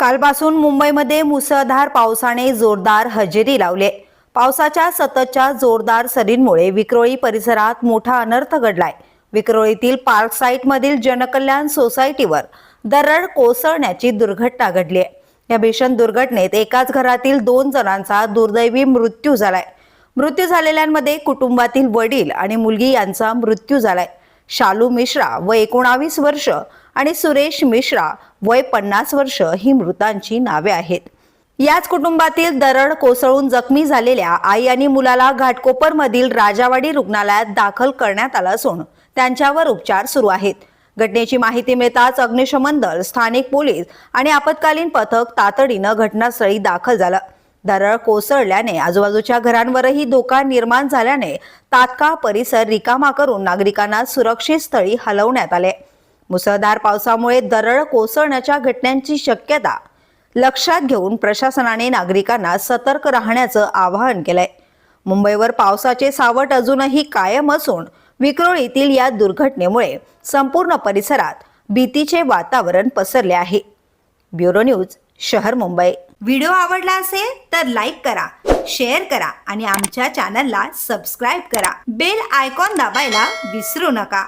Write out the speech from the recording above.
कालपासून मुंबईमध्ये मुसळधार पावसाने जोरदार हजेरी लावले पावसाच्या सततच्या जोरदार सरींमुळे विक्रोळी परिसरात मोठा अनर्थ घडलाय. विक्रोळीतील पार्क साईटमधील जनकल्याण सोसायटीवर दरड कोसळण्याची दुर्घटना घडली आहे या भीषण दुर्घटनेत एकाच घरातील दोन जणांचा दुर्दैवी मृत्यू झालाय. मृत्यू झालेल्यांमध्ये कुटुंबातील वडील आणि मुलगी यांचा मृत्यू झालाय. शालू मिश्रा व एकोणावीस वर्ष आणि सुरेश मिश्रा वय पन्नास वर्ष ही मृतांची नावे आहेत. याच कुटुंबातील दरड कोसळून जखमी झालेल्या आई आणि मुलाला घाटकोपरमधील राजावाडी रुग्णालयात दाखल करण्यात आलं असून त्यांच्यावर उपचार सुरू आहेत. घटनेची माहिती मिळताच अग्निशमन दल स्थानिक पोलीस आणि आपत्कालीन पथक तातडीनं घटनास्थळी दाखल झालं. दरड कोसळल्याने आजूबाजूच्या घरांवरही धोका निर्माण झाल्याने तात्काळ परिसर रिकामा करून नागरिकांना सुरक्षित स्थळी हलवण्यात आले. मुसळधार पावसामुळे दरड कोसळण्याच्या घटनांची शक्यता लक्षात घेऊन प्रशासनाने नागरिकांना सतर्क राहण्याचं आवाहन केलंय. मुंबईवर पावसाचे सावट अजूनही कायम असून विक्रोळीतील या दुर्घटनेमुळे संपूर्ण परिसरात भीतीचे वातावरण पसरले आहे. ब्युरो न्यूज शहर मुंबई. व्हिडिओ आवडला असेल तर लाईक करा शेअर करा आणि आमच्या चॅनलला सबस्क्राईब करा. बेल आयकॉन दाबायला विसरू नका.